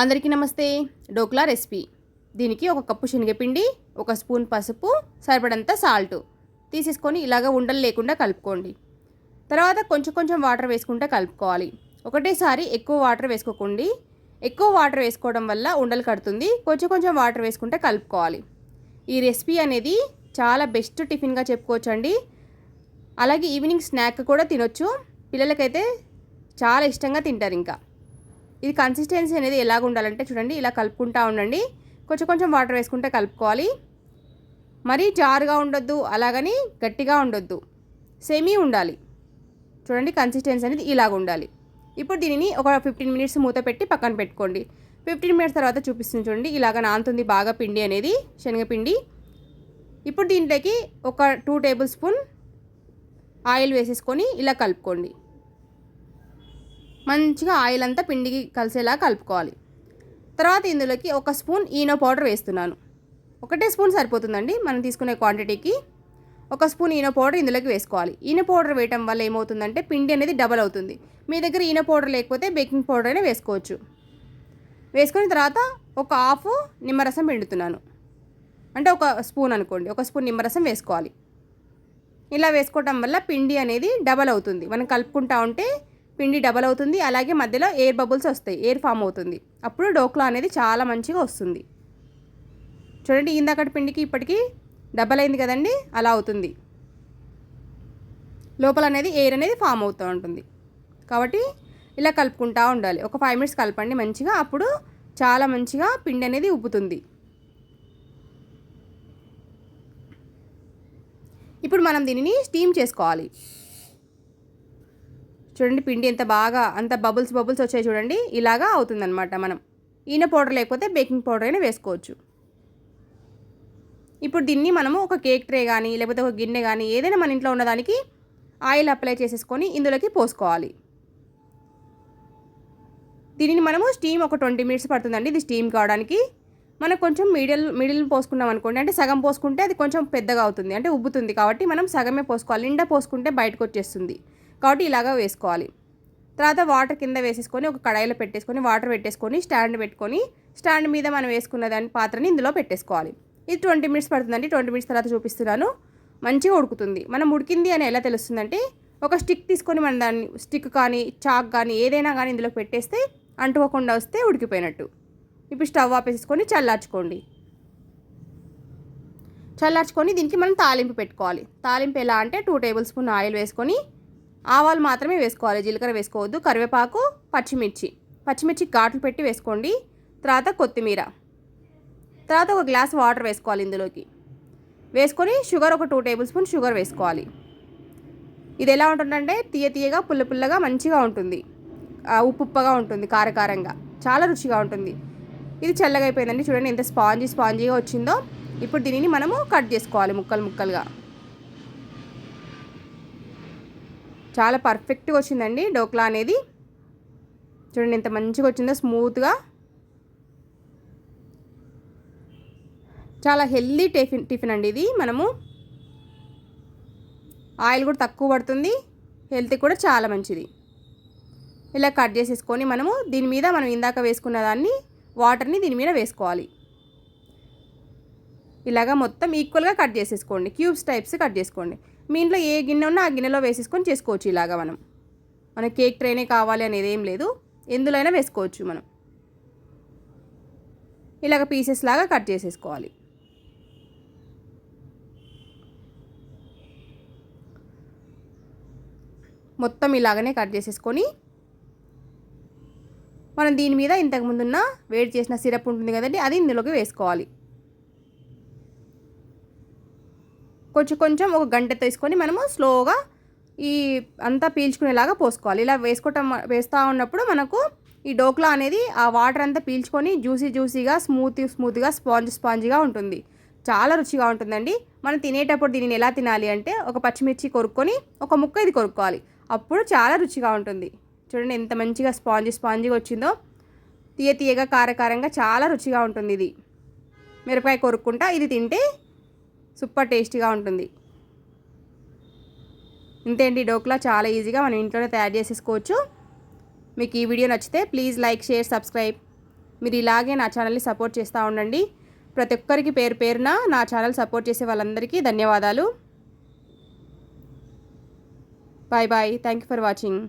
అందరికీ నమస్తే. డోక్లా రెసిపీ. దీనికి ఒక కప్పు శనగపిండి ఒక స్పూన్ పసుపు సరిపడంత సాల్ట్ తీసేసుకొని ఇలాగ ఉండలు లేకుండా కలుపుకోండి. తర్వాత కొంచెం కొంచెం వాటర్ వేసుకుంటే కలుపుకోవాలి. ఒకటేసారి ఎక్కువ వాటర్ వేసుకోకండి. ఎక్కువ వాటర్ వేసుకోవడం వల్ల ఉండలు కడుతుంది. కొంచెం కొంచెం వాటర్ వేసుకుంటే కలుపుకోవాలి. ఈ రెసిపీ అనేది చాలా బెస్ట్ టిఫిన్గా చెప్పుకోవచ్చండి. అలాగే ఈవినింగ్ స్నాక్ కూడా తినొచ్చు. పిల్లలకైతే చాలా ఇష్టంగా తింటారు ఇంకా. ఇది కన్సిస్టెన్సీ అనేది ఎలాగ ఉండాలంటే చూడండి ఇలా కలుపుకుంటా ఉండండి. కొంచెం కొంచెం వాటర్ వేసుకుంటే కలుపుకోవాలి. మరీ జారుగా ఉండొద్దు అలాగని గట్టిగా ఉండొద్దు. సెమీ ఉండాలి. చూడండి కన్సిస్టెన్సీ అనేది ఇలాగ ఉండాలి. ఇప్పుడు దీనిని ఒక ఫిఫ్టీన్ మినిట్స్ మూత పెట్టి పక్కన పెట్టుకోండి. ఫిఫ్టీన్ మినిట్స్ తర్వాత చూపిస్తుంది చూడండి ఇలాగ నానుతుంది బాగా పిండి అనేది శనగపిండి. ఇప్పుడు దీంట్లోకి ఒక టూ టేబుల్ స్పూన్ ఆయిల్ వేసేసుకొని ఇలా కలుపుకోండి. మంచిగా ఆయిల్ అంతా పిండికి కలిసేలా కలుపుకోవాలి. తర్వాత ఇందులోకి ఒక స్పూన్ ఈనో పౌడర్ వేస్తున్నాను. ఒకటే స్పూన్ సరిపోతుందండి. మనం తీసుకునే క్వాంటిటీకి ఒక స్పూన్ ఈనో పౌడర్ ఇందులోకి వేసుకోవాలి. ఈనో పౌడర్ వేయటం వల్ల ఏమవుతుందంటే పిండి అనేది డబల్ అవుతుంది. మీ దగ్గర ఈనో పౌడర్ లేకపోతే బేకింగ్ పౌడర్ అయినా వేసుకోవచ్చు. వేసుకున్న తర్వాత ఒక హాఫ్ నిమ్మరసం పిండుతున్నాను. అంటే ఒక స్పూన్ అనుకోండి. ఒక స్పూన్ నిమ్మరసం వేసుకోవాలి. ఇలా వేసుకోవటం వల్ల పిండి అనేది డబల్ అవుతుంది. మనం కలుపుకుంటా ఉంటే పిండి డబల్ అవుతుంది. అలాగే మధ్యలో ఎయిర్ బబుల్స్ వస్తాయి. ఎయిర్ ఫామ్ అవుతుంది. అప్పుడు డోక్లా అనేది చాలా మంచిగా వస్తుంది. చూడండి ఇందాకటి పిండికి ఇప్పటికీ డబల్ అయింది కదండి? అలా అవుతుంది. లోపల అనేది ఎయిర్ అనేది ఫామ్ అవుతూ ఉంటుంది. కాబట్టి ఇలా కలుపుకుంటూ ఉండాలి. ఒక ఫైవ్ మినిట్స్ కలపండి మంచిగా. అప్పుడు చాలా మంచిగా పిండి అనేది ఉబ్బుతుంది. ఇప్పుడు మనం దీనిని స్టీమ్ చేసుకోవాలి. చూడండి పిండి ఎంత బాగా అంత బబుల్స్ బబుల్స్ వచ్చాయి చూడండి. ఇలాగా అవుతుందన్నమాట మనం. ఈన పౌడర్ లేకపోతే బేకింగ్ పౌడర్ అయినా వేసుకోవచ్చు. ఇప్పుడు దీన్ని మనము ఒక కేక్ ట్రే కానీ లేకపోతే ఒక గిన్నె కానీ ఏదైనా మన ఇంట్లో ఉన్నదానికి ఆయిల్ అప్లై చేసేసుకొని ఇందులోకి పోసుకోవాలి. దీనిని మనము స్టీమ్ ఒక ట్వంటీ మినిట్స్ పడుతుందండి ఇది స్టీమ్ కావడానికి. మనం కొంచెం మిడిల్ మిడిల్ పోసుకున్నాం అనుకోండి అంటే సగం పోసుకుంటే అది కొంచెం పెద్దగా అవుతుంది అంటే ఉబ్బుతుంది కాబట్టి మనం సగమే పోసుకోవాలి. నిండా పోసుకుంటే బయటకు వచ్చేస్తుంది. కాబట్టి ఇలాగా వేసుకోవాలి. తర్వాత వాటర్ కింద వేసేసుకొని ఒక కడాయిలో పెట్టేసుకొని వాటర్ పెట్టేసుకొని స్టాండ్ పెట్టుకొని స్టాండ్ మీద మనం వేసుకున్న దాని పాత్రని ఇందులో పెట్టేసుకోవాలి. ఇది ట్వంటీ మినిట్స్ పడుతుందండి. ట్వంటీ మినిట్స్ తర్వాత చూపిస్తున్నాను. మంచిగా ఉడుకుతుంది. మనం ఉడికింది అని ఎలా తెలుస్తుందంటే ఒక స్టిక్ తీసుకొని మనం దాన్ని స్టిక్ కానీ చాక్ కానీ ఏదైనా కానీ ఇందులో పెట్టేస్తే అంటుకోకుండా వస్తే ఉడికిపోయినట్టు. ఇప్పుడు స్టవ్ ఆపేసుకొని చల్లార్చుకోండి. చల్లార్చుకొని దీనికి మనం తాలింపు పెట్టుకోవాలి. తాలింపు ఎలా అంటే టూ టేబుల్ స్పూన్ ఆయిల్ వేసుకొని ఆవాలు మాత్రమే వేసుకోవాలి. జీలకర్ర వేసుకోవద్దు. కరివేపాకు పచ్చిమిర్చి. పచ్చిమిర్చి ఘాట్లు పెట్టి వేసుకోండి. తర్వాత కొత్తిమీర. తర్వాత ఒక గ్లాస్ వాటర్ వేసుకోవాలి ఇందులోకి. వేసుకొని షుగర్ ఒక టూ టేబుల్ స్పూన్ షుగర్ వేసుకోవాలి. ఇది ఎలా ఉంటుందంటే తీయ తీయగా పుల్ల పుల్లగా మంచిగా ఉంటుంది. ఉప్పుగా ఉంటుంది కారకారంగా. చాలా రుచిగా ఉంటుంది. ఇది చల్లగా అయిపోయిందండి. చూడండి ఎంత స్పాంజీ స్పాంజీగా వచ్చిందో. ఇప్పుడు దీనిని మనము కట్ చేసుకోవాలి ముక్కలు ముక్కలుగా. చాలా పర్ఫెక్ట్గా వచ్చిందండి. డోక్లా అనేది. చూడండి ఎంత మంచిగా వచ్చిందో స్మూత్గా చాలా హెల్దీ టిఫిన్ టిఫిన్ అండి ఇది మనము. ఆయిల్ కూడా తక్కువ పడుతుంది. హెల్త్ కూడా చాలా మంచిది. ఇలా కట్ చేసేసుకొని మనము దీని మీద మనం ఇందాక వేసుకున్న దాన్ని వాటర్ని దీని మీద వేసుకోవాలి. ఇలాగా మొత్తం ఈక్వల్గా కట్ చేసేసుకోండి. క్యూబ్స్ టైప్స్ కట్ చేసుకోండి. మీ ఇంట్లో ఏ గిన్నె ఉన్నా ఆ గిన్నెలో వేసేసుకొని చేసుకోవచ్చు ఇలాగా మనం. మన కేక్ ట్రైనే కావాలి అనేది ఏం లేదు. ఎందులోనైనా వేసుకోవచ్చు మనం. ఇలాగ పీసెస్ లాగా కట్ చేసేసుకోవాలి. మొత్తం ఇలాగనే కట్ చేసేసుకొని మనం దీని మీద ఇంతకుముందున్న వేడి చేసిన సిరప్ ఉంటుంది కదండి అది ఇందులోకి వేసుకోవాలి. కొంచెం కొంచెం ఒక గంట తీసుకొని మనము స్లోగా ఈ అంతా పీల్చుకునేలాగా పోసుకోవాలి. ఇలా వేసుకోవటం వేస్తూ ఉన్నప్పుడు మనకు ఈ డోక్లా అనేది ఆ వాటర్ అంతా పీల్చుకొని జ్యూసీ జ్యూసీగా స్మూత్ స్మూత్గా స్పాంజ్ స్పాంజ్గా ఉంటుంది. చాలా రుచిగా ఉంటుందండి. మనం తినేటప్పుడు దీనిని ఎలా తినాలి అంటే ఒక పచ్చిమిర్చి కొరుక్కొని ఒక ముక్క ఇది కొరుక్కోవాలి. అప్పుడు చాలా రుచిగా ఉంటుంది. చూడండి ఎంత మంచిగా స్పాంజ్ స్పాంజ్గా వచ్చిందో. తీయ తీయగా కారకారంగా చాలా రుచిగా ఉంటుంది ఇది. మిరపకాయ కొరుక్కుంటా ఇది తింటే సూపర్ టేస్టీగా ఉంటుంది. ఇంతేంటి డోక్లా చాలా ఈజీగా మనం ఇంట్లోనే తయారు చేసేసుకోవచ్చు. మీకు ఈ వీడియో నచ్చితే ప్లీజ్ లైక్ షేర్ సబ్స్క్రైబ్. మీరు ఇలాగే నా ఛానల్ని సపోర్ట్ చేస్తూ ఉండండి. ప్రతి ఒక్కరికి పేరు పేరున నా ఛానల్ సపోర్ట్ చేసే వాళ్ళందరికీ ధన్యవాదాలు. Bye bye. Thank you for watching